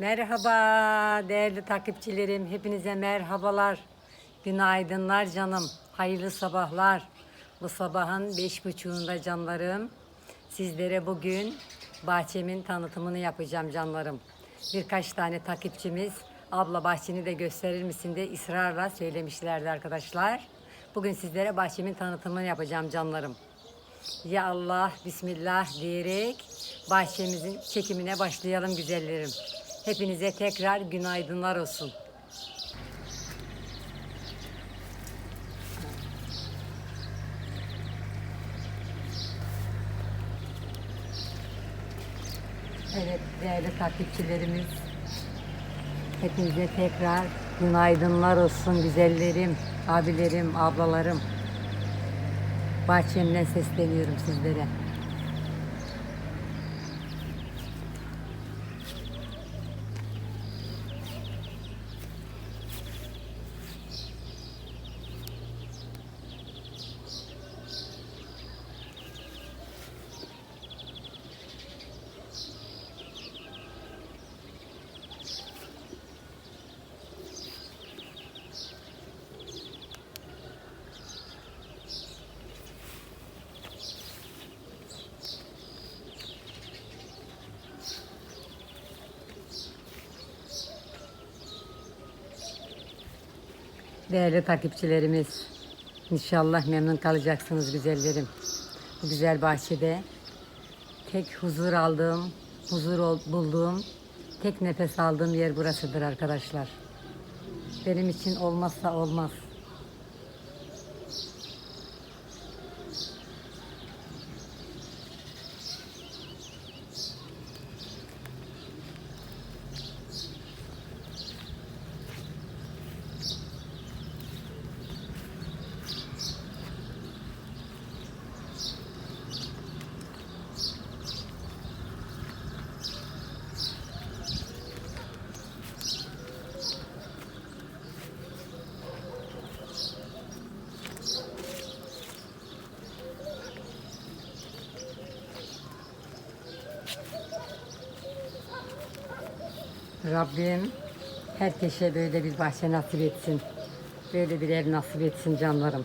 Merhaba değerli takipçilerim. Hepinize merhabalar. Günaydınlar canım. Hayırlı sabahlar. Bu sabahın beş buçuğunda canlarım. Sizlere bugün bahçemin tanıtımını yapacağım canlarım. Birkaç tane takipçimiz abla bahçeni de gösterir misin diye ısrarla söylemişlerdi arkadaşlar. Bugün sizlere bahçemin tanıtımını yapacağım canlarım. Ya Allah, Bismillah diyerek bahçemizin çekimine başlayalım güzellerim. Hepinize tekrar günaydınlar olsun. Evet değerli takipçilerimiz. Hepinize tekrar günaydınlar olsun güzellerim, abilerim, ablalarım. Bahçemden sesleniyorum sizlere. Değerli takipçilerimiz, inşallah memnun kalacaksınız güzellerim. Bu güzel bahçede tek huzur aldığım, huzur bulduğum, tek nefes aldığım yer burasıdır arkadaşlar. Benim için olmazsa olmaz. Rabbim herkese böyle bir bahçe nasip etsin. Böyle bir ev nasip etsin canlarım.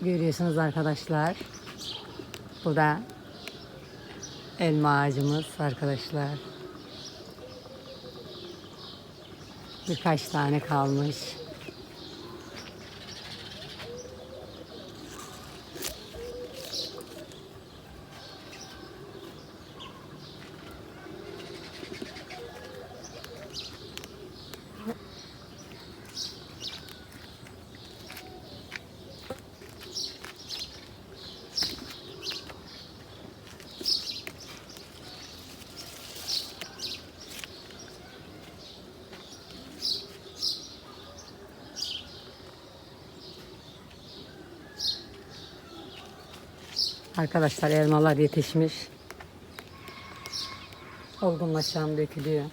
Görüyorsunuz arkadaşlar. Bu da elma ağacımız arkadaşlar. Birkaç tane kalmış. Arkadaşlar elmalar yetişmiş. Olgunlaşan dökülüyor.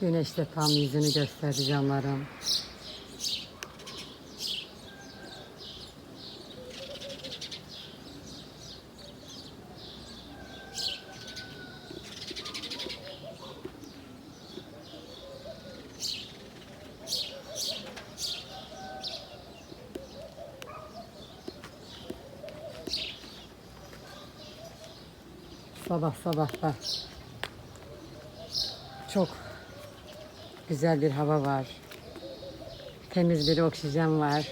Güneş de tam yüzünü gösterdi canlarım. Sabah sabah da çok güzel bir hava var. Temiz bir oksijen var.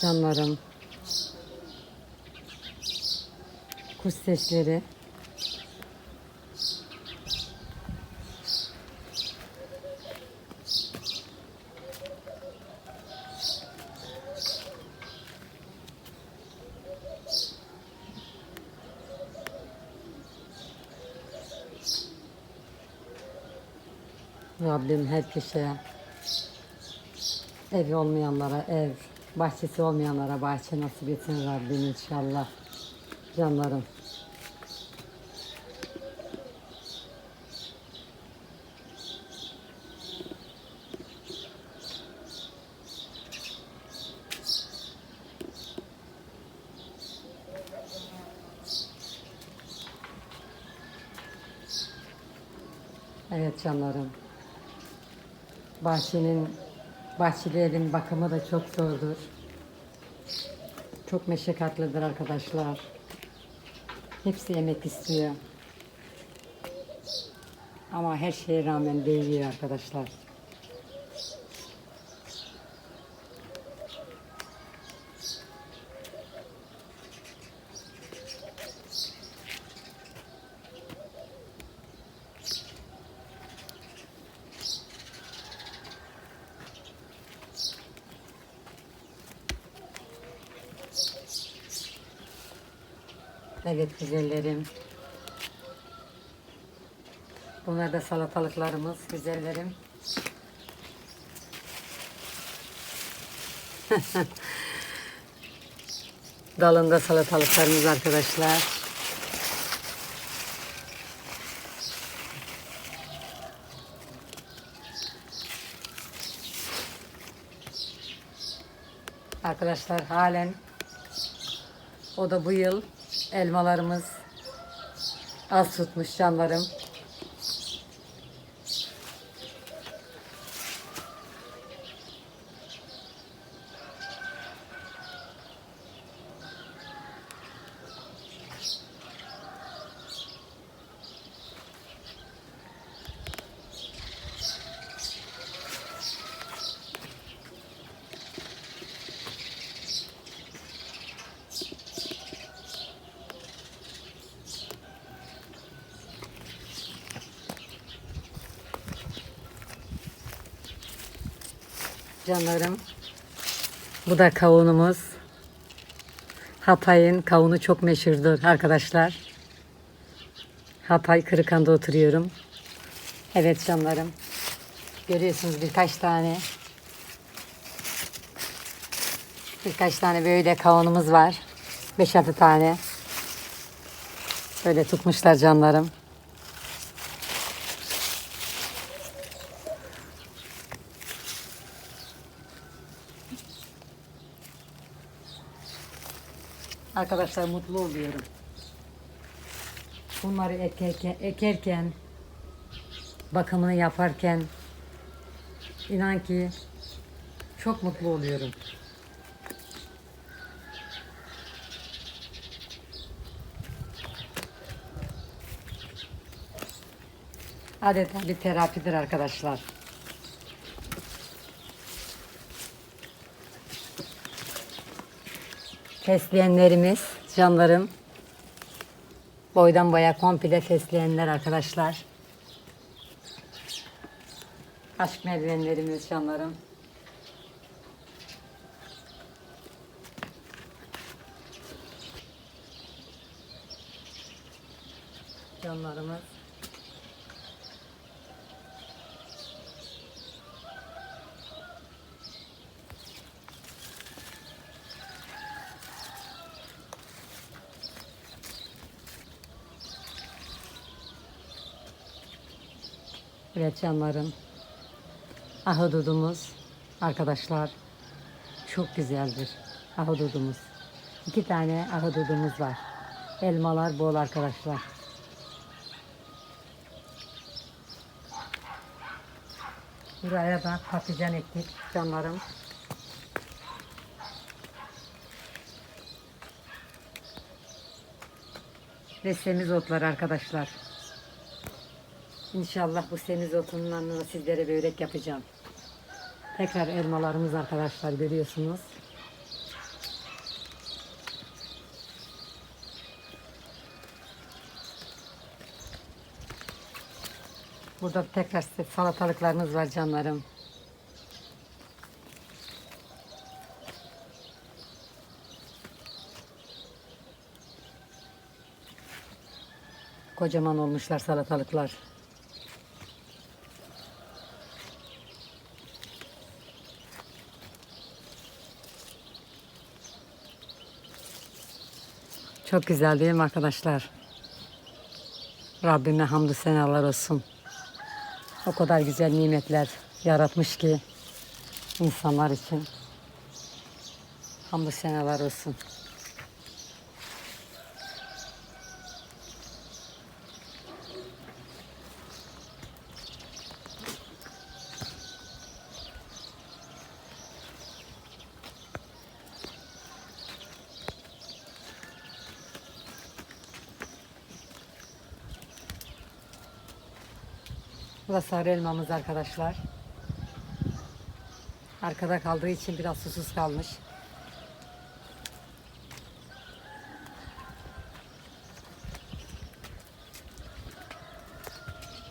Canlarım. Kuş sesleri. Rabbim herkese ev olmayanlara ev, bahçesi olmayanlara bahçe nasip etsin Rabbim inşallah. Canlarım. Evet canlarım. Bahçenin, bahçeli evin bakımı da çok zordur. Çok meşakkatlidir arkadaşlar. Hepsi emek istiyor. Ama her şeye rağmen değiyor arkadaşlar. Evet güzellerim. Bunlar da salatalıklarımız güzellerim. Dalında salatalıklarımız arkadaşlar. Arkadaşlar halen o da bu yıl elmalarımız az tutmuş canlarım. Canlarım. Bu da kavunumuz. Hatay'ın kavunu çok meşhurdur arkadaşlar. Hatay Kırıkan'da oturuyorum. Evet canlarım. Görüyorsunuz birkaç tane. Birkaç tane böyle kavunumuz var. 5-6 tane. Böyle tutmuşlar canlarım. Arkadaşlar mutlu oluyorum. Bunları ekerken, ekerken bakımını yaparken inan ki çok mutlu oluyorum. Adeta bir terapidir arkadaşlar. Fesleğenlerimiz, canlarım. Boydan boya komple fesleğenler arkadaşlar. Aşk merdivenlerimiz canlarım. Canlarımız. Evet canlarım. Ahududumuz arkadaşlar çok güzeldir. Ahududumuz. İki tane ahududumuz var. Elmalar bol arkadaşlar. Buraya da patlıcan ektik canlarım. Ve semizotlar arkadaşlar. İnşallah bu semizotundan da sizlere börek yapacağım. Tekrar elmalarımız arkadaşlar görüyorsunuz. Burada tekrar salatalıklarımız var canlarım. Kocaman olmuşlar salatalıklar. Çok güzel değil mi arkadaşlar? Rabbime hamdü senalar olsun. O kadar güzel nimetler yaratmış ki insanlar için. Hamdü senalar olsun. Bu da sarı elmamız arkadaşlar. Arkada kaldığı için biraz susuz kalmış.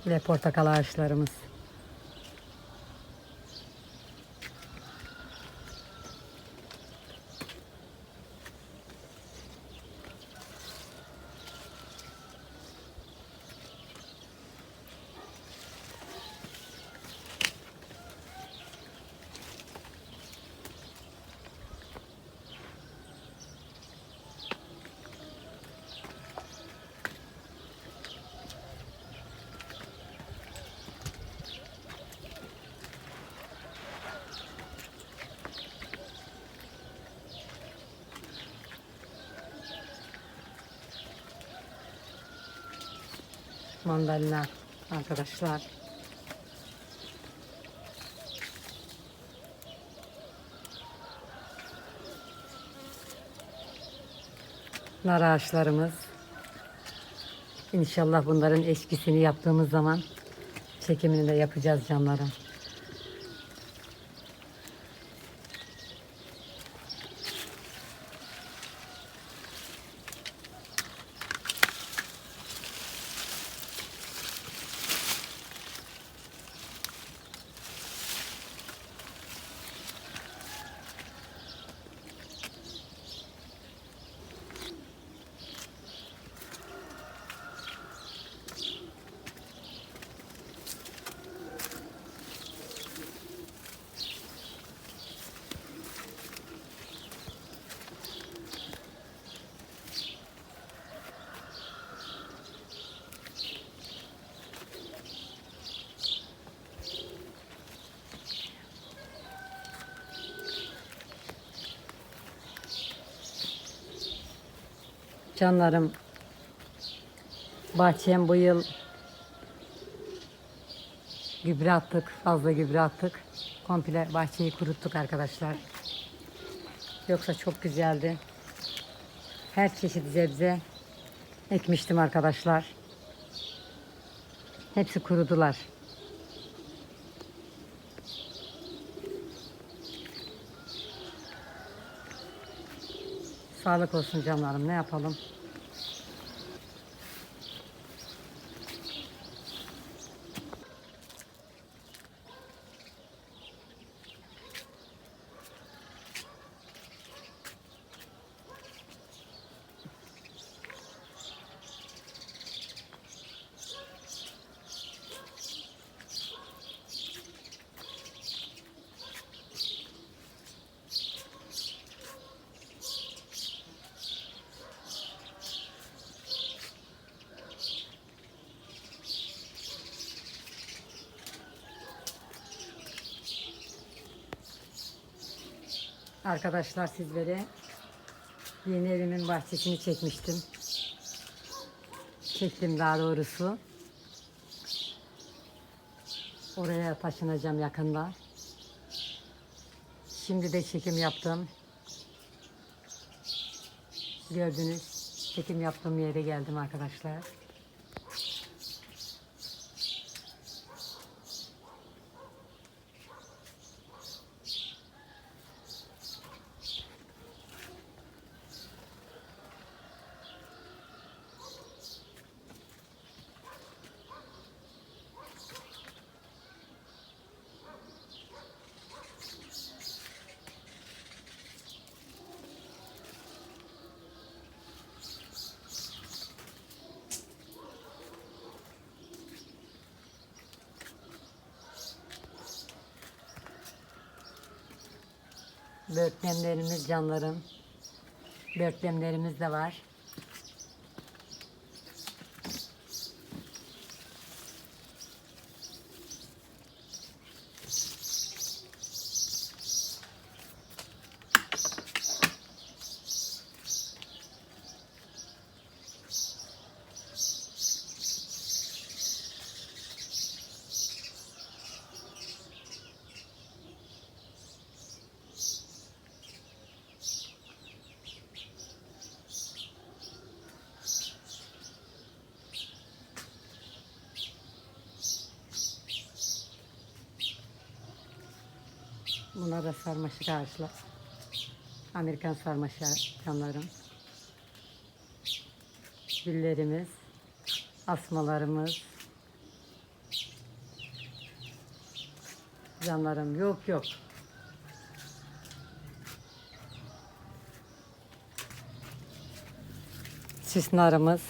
Ve portakal ağaçlarımız. Mandalina arkadaşlar. Nar ağaçlarımız. İnşallah bunların eşkisini yaptığımız zaman çekimini de yapacağız canlarım. Canlarım bahçem bu yıl gübre attık. Fazla gübre attık. Komple bahçeyi kuruttuk arkadaşlar. Yoksa çok güzeldi. Her çeşit sebze ekmiştim arkadaşlar. Hepsi kurudular. Sağlık olsun canlarım ne yapalım. Arkadaşlar sizlere yeni evimin bahçesini çekmiştim. Çektim daha doğrusu. Oraya taşınacağım yakında. Şimdi de çekim yaptım. Gördünüz. Çekim yaptığım yere geldim arkadaşlar. Börtlemlerimiz canlarım. Börtlemlerimiz de var. Bunlar da sarmaşık ağaçlar. Amerikan sarmaşığı canlarım. Güllerimiz, asmalarımız. Canlarım yok yok. Süsnarımız.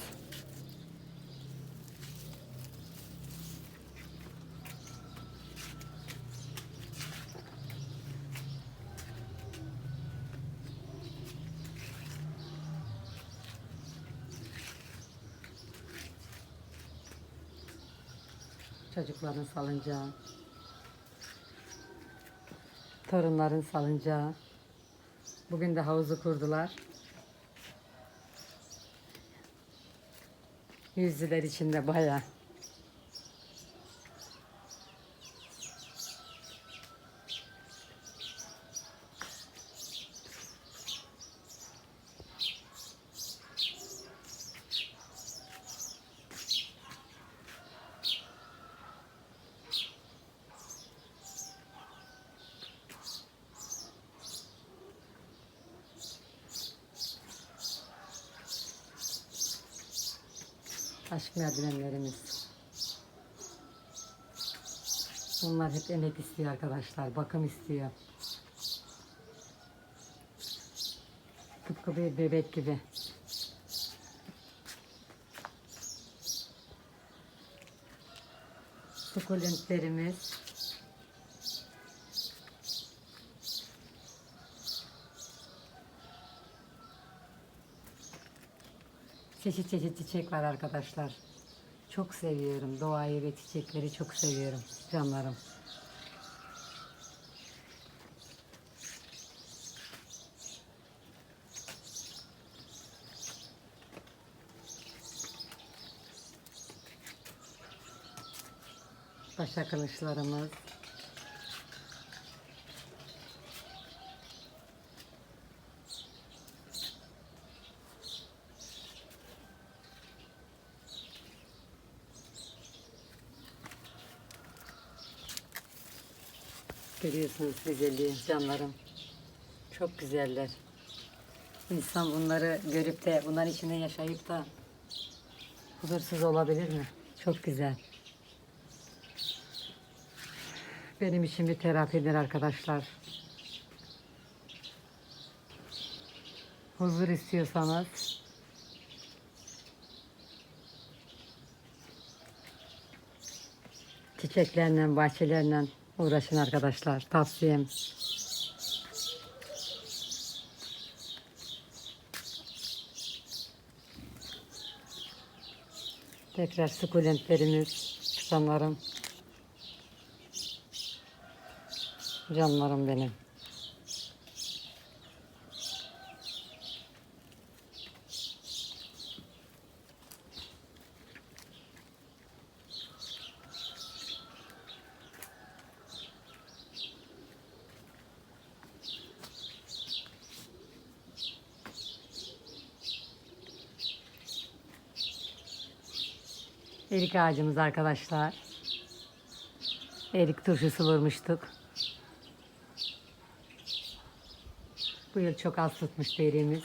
Çocukların salıncağı. Torunların salıncağı. Bugün de havuzu kurdular. Yüzdüler içinde bayağı. Aşk merdivenlerimiz. Bunlar hep emek istiyor arkadaşlar. Bakım istiyor. Tıpkı bir bebek gibi. Sukulentlerimiz. Çeşit çeşit çiçek var arkadaşlar. Çok seviyorum. Doğayı ve çiçekleri çok seviyorum canlarım. Başa kılıçlarımız. Görüyorsunuz güzelliği canlarım. Çok güzeller. İnsan bunları görüp de bunların içinde yaşayıp da huzursuz olabilir mi? Çok güzel. Benim için bir terapidir arkadaşlar. Huzur istiyorsanız çiçeklerle, bahçelerle uğraşın arkadaşlar. Tavsiyem. Tekrar sukulentlerimiz, canlarım. Canlarım benim. Erik ağacımız arkadaşlar. Erik turşusu vurmuştuk. Bu yıl çok az tutmuş eriğimiz.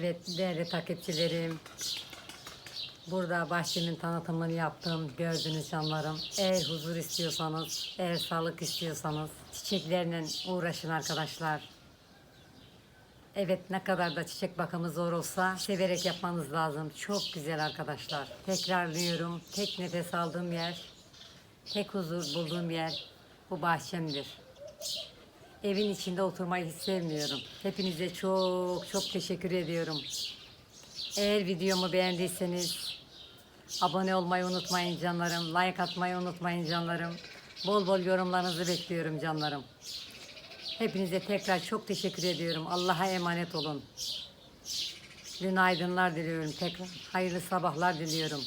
Evet değerli takipçilerim. Burada bahçemin tanıtımını yaptım. Gördünüz canlarım. Eğer huzur istiyorsanız, eğer sağlık istiyorsanız çiçeklerle uğraşın arkadaşlar. Evet ne kadar da çiçek bakımı zor olsa severek yapmanız lazım. Çok güzel arkadaşlar. Tekrarlıyorum. Tek nefes aldığım yer, tek huzur bulduğum yer bu bahçemdir. Evin içinde oturmayı hiç sevmiyorum. Hepinize çok çok teşekkür ediyorum. Eğer videomu beğendiyseniz abone olmayı unutmayın canlarım. Like atmayı unutmayın canlarım. Bol bol yorumlarınızı bekliyorum canlarım. Hepinize tekrar çok teşekkür ediyorum. Allah'a emanet olun. Günaydınlar diliyorum tekrar. Hayırlı sabahlar diliyorum.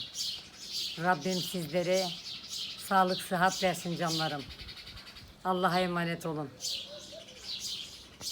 Rabbim sizlere sağlık, sıhhat versin canlarım. Allah'a emanet olun.